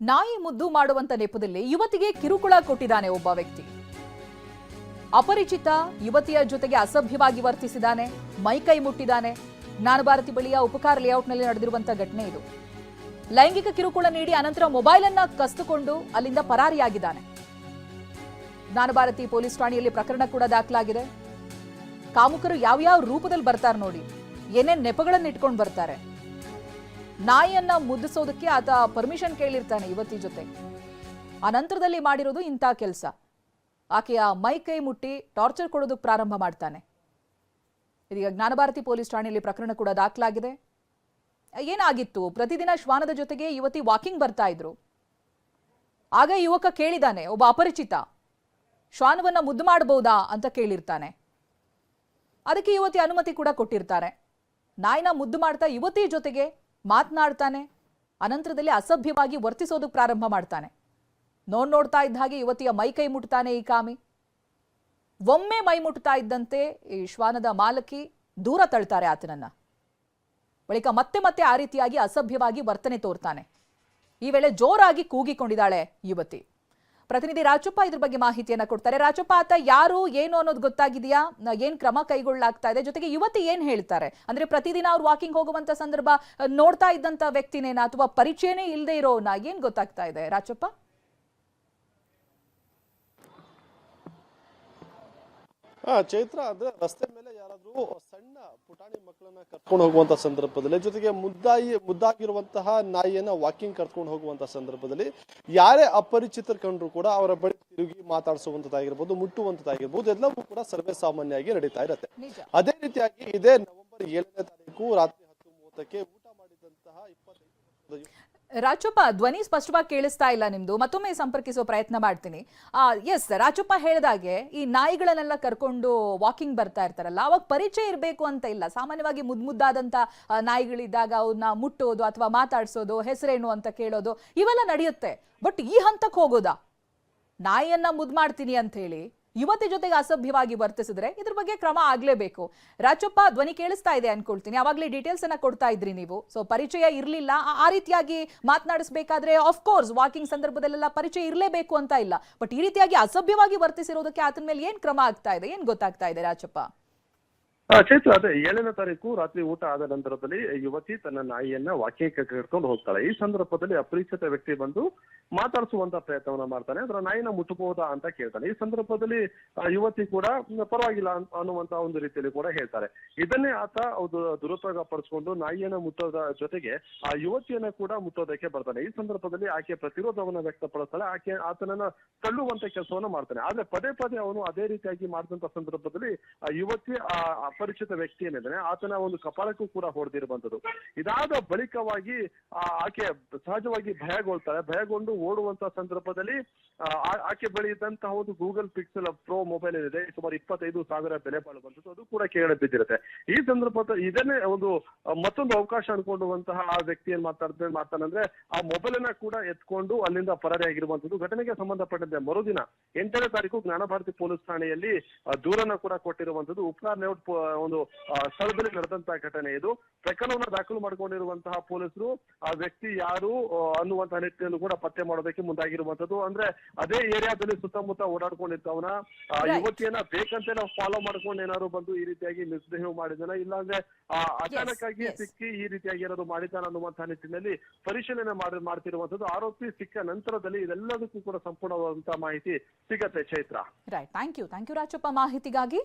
ನಾಯಿ ಮುದ್ದು ಮಾಡುವಂತ ನೆಪದಲ್ಲಿ ಯುವತಿಗೆ ಕಿರುಕುಳ ಕೊಟ್ಟಿದ್ದಾನೆ ಒಬ್ಬ ವ್ಯಕ್ತಿ. ಅಪರಿಚಿತ ಯುವತಿಯ ಜೊತೆಗೆ ಅಸಭ್ಯವಾಗಿ ವರ್ತಿಸಿದ್ದಾನೆ ಮೈಕೈ ಮುಟ್ಟಿದ್ದಾನೆ. ಜ್ಞಾನಭಾರತಿ ಬಳಿಯ ಉಪಕಾರ ಲೇಔಟ್ನಲ್ಲಿ ನಡೆದಿರುವಂತಹ ಘಟನೆ ಇದು. ಲೈಂಗಿಕ ಕಿರುಕುಳ ನೀಡಿ ಅನಂತರ ಮೊಬೈಲ್ ಅನ್ನ ಕಸ್ತುಕೊಂಡು ಅಲ್ಲಿಂದ ಪರಾರಿಯಾಗಿದ್ದಾನೆ. ಜ್ಞಾನಭಾರತಿ ಪೊಲೀಸ್ ಠಾಣೆಯಲ್ಲಿ ಪ್ರಕರಣ ಕೂಡ ದಾಖಲಾಗಿದೆ. ಕಾಮುಕರು ಯಾವ್ಯಾವ ರೂಪದಲ್ಲಿ ಬರ್ತಾರೆ ನೋಡಿ, ಏನೇನ್ ನೆಪಗಳನ್ನು ಇಟ್ಕೊಂಡು ಬರ್ತಾರೆ. ನಾಯಿಯನ್ನ ಮುದ್ದಿಸೋದಕ್ಕೆ ಆತ ಪರ್ಮಿಷನ್ ಕೇಳಿರ್ತಾನೆ ಯುವತಿ ಜೊತೆ. ಆ ನಂತರದಲ್ಲಿ ಮಾಡಿರೋದು ಇಂಥ ಕೆಲಸ. ಆಕೆಯ ಮೈ ಕೈ ಮುಟ್ಟಿ ಟಾರ್ಚರ್ ಕೊಡೋದಕ್ಕೆ ಪ್ರಾರಂಭ ಮಾಡ್ತಾನೆ. ಇದೀಗ ಜ್ಞಾನಭಾರತಿ ಪೊಲೀಸ್ ಠಾಣೆಯಲ್ಲಿ ಪ್ರಕರಣ ಕೂಡ ದಾಖಲಾಗಿದೆ. ಏನಾಗಿತ್ತು? ಪ್ರತಿದಿನ ಶ್ವಾನದ ಜೊತೆಗೆ ಯುವತಿ ವಾಕಿಂಗ್ ಬರ್ತಾ ಇದ್ರು. ಆಗ ಯುವಕ ಕೇಳಿದಾನೆ, ಒಬ್ಬ ಅಪರಿಚಿತ. ಶ್ವಾನವನ್ನ ಮುದ್ದು ಮಾಡಬಹುದಾ? ಅಂತ ಕೇಳಿರ್ತಾನೆ. ಅದಕ್ಕೆ ಯುವತಿ ಅನುಮತಿ ಕೂಡ ಕೊಟ್ಟಿರ್ತಾರೆ. ನಾಯಿನ ಮುದ್ದು ಮಾಡ್ತಾ ಯುವತಿ ಜೊತೆಗೆ ಮಾತನಾಡ್ತಾನೆ, ಅನಂತರದಲ್ಲಿ ಅಸಭ್ಯವಾಗಿ ವರ್ತಿಸೋದಕ್ಕೆ ಪ್ರಾರಂಭ ಮಾಡ್ತಾನೆ. ನೋಡ್ ನೋಡ್ತಾ ಇದ್ದ ಹಾಗೆ ಯುವತಿಯ ಮೈ ಕೈ ಮುಟ್ತಾನೆ ಈ ಕಾಮಿ. ಒಮ್ಮೆ ಮೈ ಮುಟ್ತಾ ಇದ್ದಂತೆ ಈ ಶ್ವಾನದ ಮಾಲಕಿ ದೂರ ತಳ್ತಾರೆ ಆತನನ್ನ. ಬಳಿಕ ಮತ್ತೆ ಮತ್ತೆ ಆ ರೀತಿಯಾಗಿ ಅಸಭ್ಯವಾಗಿ ವರ್ತನೆ ತೋರ್ತಾನೆ. ಈ ವೇಳೆ ಜೋರಾಗಿ ಕೂಗಿಕೊಂಡಿದ್ದಾಳೆ ಯುವತಿ. ಪ್ರತಿನಿಧಿ ರಾಜಪ್ಪ ಇದ್ರ ಬಗ್ಗೆ ಮಾಹಿತಿಯನ್ನ ಕೊಡ್ತಾರೆ. ರಾಜಪ್ಪ, ಆತ ಯಾರು, ಏನು ಅನ್ನೋದು ಗೊತ್ತಾಗಿದೆಯಾ? ಏನ್ ಕ್ರಮ ಕೈಗೊಳ್ಳಲಾಗ್ತಾ ಇದೆ? ಜೊತೆಗೆ ಯುವತಿ ಏನ್ ಹೇಳ್ತಾರೆ? ಅಂದ್ರೆ ಪ್ರತಿದಿನ ಅವ್ರು ವಾಕಿಂಗ್ ಹೋಗುವಂತ ಸಂದರ್ಭ ನೋಡ್ತಾ ಇದ್ದಂತ ವ್ಯಕ್ತಿನೇನಾ ಅಥವಾ ಪರಿಚಯನೇ ಇಲ್ಲದೆ ಇರೋನ? ಏನ್ ಗೊತ್ತಾಗ್ತಾ ಇದೆ? ರಾಜಪ್ಪ? ಚೈತ್ರ ಅಂದ್ರೆ ರಸ್ತೆ ಮೇಲೆ ಯಾರಾದ್ರೂ ಸಣ್ಣ ಪುಟಾಣಿ ಮಕ್ಕಳನ್ನ ಕರ್ಕೊಂಡು ಹೋಗುವಂತ ಸಂದರ್ಭದಲ್ಲಿ ಜೊತೆಗೆ ಮುದ್ದಾಯಿ ಮುದ್ದಾಗಿರುವಂತಹ ನಾಯಿಯನ್ನ ವಾಕಿಂಗ್ ಕರ್ಕೊಂಡು ಹೋಗುವಂತ ಸಂದರ್ಭದಲ್ಲಿ ಯಾರೇ ಅಪರಿಚಿತರು ಕಂಡ್ರು ಕೂಡ ಅವರ ಬಳಿ ತಿರುಗಿ ಮಾತಾಡಿಸುವಂತದ್ದಾಗಿರ್ಬೋದು ಮುಟ್ಟುವಂತದ್ದಾಗಿರ್ಬೋದು ಎಲ್ಲವೂ ಕೂಡ ಸರ್ವೇ ಸಾಮಾನ್ಯವಾಗಿ ನಡೀತಾ ಇರುತ್ತೆ. ಅದೇ ರೀತಿಯಾಗಿ ಇದೇ ನವೆಂಬರ್ ಏಳನೇ ತಾರೀಕು ರಾತ್ರಿ ಹತ್ತು ಮೂವತ್ತಕ್ಕೆ ಊಟ ಮಾಡಿದಂತಹ ಇಪ್ಪತ್ತೈದು ರಾಜಪ್ಪ, ಧ್ವನಿ ಸ್ಪಷ್ಟವಾಗಿ ಕೇಳಿಸ್ತಾ ಇಲ್ಲ ನಿಮ್ದು. ಮತ್ತೊಮ್ಮೆ ಸಂಪರ್ಕಿಸುವ ಪ್ರಯತ್ನ ಮಾಡ್ತೀನಿ. ಎಸ್ ರಾಜಪ್ಪ ಹೇಳಿದಾಗೆ ಈ ನಾಯಿಗಳನ್ನೆಲ್ಲ ಕರ್ಕೊಂಡು ವಾಕಿಂಗ್ ಬರ್ತಾ ಇರ್ತಾರಲ್ಲ, ಅವಾಗ ಪರಿಚಯ ಇರಬೇಕು ಅಂತ ಇಲ್ಲ. ಸಾಮಾನ್ಯವಾಗಿ ಮುದ್ ಮುದ್ದಾದಂಥ ನಾಯಿಗಳಿದ್ದಾಗ ಅವನ್ನ ಮುಟ್ಟೋದು ಅಥವಾ ಮಾತಾಡ್ಸೋದು, ಹೆಸರೇನು ಅಂತ ಕೇಳೋದು, ಇವೆಲ್ಲ ನಡೆಯುತ್ತೆ. ಬಟ್ ಈ ಹಂತಕ್ಕೆ ಹೋಗೋದಾ? ನಾಯಿಯನ್ನ ಮುದ್ ಮಾಡ್ತೀನಿ ಅಂತ ಹೇಳಿ ಯುವತಿ ಜೊತೆಗೆ ಅಸಭ್ಯವಾಗಿ ವರ್ತಿಸಿದ್ರೆ ಇದ್ರ ಬಗ್ಗೆ ಕ್ರಮ ಆಗ್ಲೇಬೇಕು. ರಾಜಪ್ಪ ಧ್ವನಿ ಕೇಳಿಸ್ತಾ ಇದೆ ಅನ್ಕೊಳ್ತೀನಿ. ಅವಾಗ್ಲೇ ಡೀಟೇಲ್ಸ್ ಅನ್ನ ಕೊಡ್ತಾ ಇದ್ರಿ ನೀವು. ಸೊ ಪರಿಚಯ ಇರ್ಲಿಲ್ಲ. ಆ- ರೀತಿಯಾಗಿ ಮಾತನಾಡಿಸ್ಬೇಕಾದ್ರೆ ಕೋರ್ಸ್ ವಾಕಿಂಗ್ ಸಂದರ್ಭದಲ್ಲೆಲ್ಲ ಪರಿಚಯ ಇರಲೇಬೇಕು ಅಂತ ಇಲ್ಲ. ಬಟ್ ಈ ರೀತಿಯಾಗಿ ಅಸಭ್ಯವಾಗಿ ವರ್ತಿಸಿರೋದಕ್ಕೆ ಆತನ ಮೇಲೆ ಏನ್ ಕ್ರಮ ಆಗ್ತಾ ಇದೆ? ಏನ್ ಗೊತ್ತಾಗ್ತಾ ಇದೆ ರಾಜಪ್ಪ ಆ, ಚೈತ್ರ ಅದೇ ಏಳನೇ ತಾರೀಕು ರಾತ್ರಿ ಊಟ ಆದ ನಂತರದಲ್ಲಿ ಯುವತಿ ತನ್ನ ನಾಯಿಯನ್ನ ವಾಕಿಂಗ್ ಕರ್ಕೊಂಡು ಹೋಗ್ತಾಳೆ. ಈ ಸಂದರ್ಭದಲ್ಲಿ ಅಪರಿಚಿತ ವ್ಯಕ್ತಿ ಬಂದು ಮಾತಾಡಿಸುವಂತ ಪ್ರಯತ್ನವನ್ನ ಮಾಡ್ತಾನೆ. ಅದರ ನಾಯಿನ ಮುಟ್ಟಬಹುದಾ ಅಂತ ಕೇಳ್ತಾನೆ. ಈ ಸಂದರ್ಭದಲ್ಲಿ ಆ, ಯುವತಿ ಕೂಡ ಪರವಾಗಿಲ್ಲ ಅನ್- ಅನ್ನುವಂತ ಒಂದು ರೀತಿಯಲ್ಲಿ ಕೂಡ ಹೇಳ್ತಾರೆ. ಇದನ್ನೇ ಆತ ಅದು ದುರುಪಯೋಗ ಪಡಿಸ್ಕೊಂಡು ನಾಯಿಯನ್ನ ಮುಟ್ಟೋದ ಜೊತೆಗೆ ಆ ಯುವತಿಯನ್ನ ಕೂಡ ಮುಟ್ಟೋದಕ್ಕೆ ಬರ್ತಾನೆ. ಈ ಸಂದರ್ಭದಲ್ಲಿ ಆಕೆ ಪ್ರತಿರೋಧವನ್ನ ವ್ಯಕ್ತಪಡಿಸ್ತಾಳೆ. ಆಕೆ ಆತನನ್ನ ತಳ್ಳುವಂತ ಕೆಲಸವನ್ನ ಮಾಡ್ತಾನೆ. ಆದ್ರೆ ಪದೇ ಪದೇ ಅವನು ಅದೇ ರೀತಿಯಾಗಿ ಮಾಡಿದಂತ ಸಂದರ್ಭದಲ್ಲಿ ಆ ಯುವತಿ ಆ ಅಪರಿಚಿತ ವ್ಯಕ್ತಿ ಏನಿದ್ದಾನೆ ಆತನ ಒಂದು ಕಪಾಲಕ್ಕೂ ಕೂಡ ಹೊಡೆದಿರುವಂತದ್ದು ಇದಾದ ಬಳಿಕವಾಗಿ ಆಕೆ ಸಹಜವಾಗಿ ಭಯಗೊಳ್ತಾರೆ ಭಯಗೊಂಡು ಓಡುವಂತ ಸಂದರ್ಭದಲ್ಲಿ ಆಕೆ ಬಳಿ ಇದ್ದಂತಹ ಒಂದು ಗೂಗಲ್ ಪಿಕ್ಸೆಲ್ ಪ್ರೋ ಮೊಬೈಲ್ ಏನಿದೆ ಸುಮಾರು ಇಪ್ಪತ್ತೈದು ಸಾವಿರ ಬೆಲೆ ಬಾಳುವಂತದ್ದು ಅದು ಕೂಡ ಕೇಳ ಬಿದ್ದಿರುತ್ತೆ. ಈ ಸಂದರ್ಭದಲ್ಲಿ ಇದನ್ನೇ ಒಂದು ಮತ್ತೊಂದು ಅವಕಾಶ ಅನ್ಕೊಂಡುವಂತಹ ಆ ವ್ಯಕ್ತಿ ಏನ್ ಮಾತಾಡ್ತಾರೆ ಮಾತಾಡಂದ್ರೆ ಆ ಮೊಬೈಲ್ ಅನ್ನ ಕೂಡ ಎತ್ಕೊಂಡು ಅಲ್ಲಿಂದ ಪರಾರಿಯಾಗಿರುವಂತದ್ದು ಘಟನೆಗೆ ಸಂಬಂಧಪಟ್ಟಂತೆ ಮರುದಿನ ಎಂಟನೇ ತಾರೀಕು ಜ್ಞಾನಭಾರತಿ ಪೊಲೀಸ್ ಠಾಣೆಯಲ್ಲಿ ದೂರನ್ನ ಕೂಡ ಕೊಟ್ಟಿರುವಂತದ್ದು ಉಪ್ಕಾರ್ ಲೇಔಟ್ ಒಂದು ಸ್ಥಳದಲ್ಲಿ ನಡೆದಂತಹ ಘಟನೆ ಇದು. ಪ್ರಕರಣವನ್ನ ದಾಖಲು ಮಾಡಿಕೊಂಡಿರುವಂತಹ ಪೊಲೀಸರು, ಆ ವ್ಯಕ್ತಿ ಯಾರು ಆ, ಅನ್ನುವಂತಹ ನಿಟ್ಟಿನಲ್ಲಿ ಕೂಡ ಪತ್ತೆ ಮಾಡೋದಕ್ಕೆ ಮುಂದಾಗಿರುವಂತದ್ದು ಅಂದ್ರೆ ಅದೇ ಏರಿಯಾದಲ್ಲಿ ಸುತ್ತಮುತ್ತ ಓಡಾಡ್ಕೊಂಡಿದ್ದವನ ಆ ಯುವತಿಯನ್ನ ಬೇಕಂತ ನಾವು ಫಾಲೋ ಮಾಡ್ಕೊಂಡು ಏನಾದ್ರು ಬಂದು ಈ ರೀತಿಯಾಗಿ ಮಿಸ್ಬಿಹೇವ್ ಮಾಡಿದಾನ ಇಲ್ಲಾಂದ್ರೆ ಆ, ಅಚಾನಕ್ ಆಗಿ ಸಿಕ್ಕಿ ಈ ರೀತಿಯಾಗಿ ಏನಾದ್ರು ಮಾಡಿದಾನ ಅನ್ನುವಂತಹ ನಿಟ್ಟಿನಲ್ಲಿ ಪರಿಶೀಲನೆ ಮಾಡಿ ಮಾಡ್ತಿರುವಂತದ್ದು ಆರೋಪಿ ಸಿಕ್ಕ ನಂತರದಲ್ಲಿ ಇದೆಲ್ಲದಕ್ಕೂ ಕೂಡ ಸಂಪೂರ್ಣವಾದಂತಹ ಮಾಹಿತಿ ಸಿಗತ್ತೆ Chaitra. Right thank you thank you Rajappa. ಮಾಹಿತಿಗಾಗಿ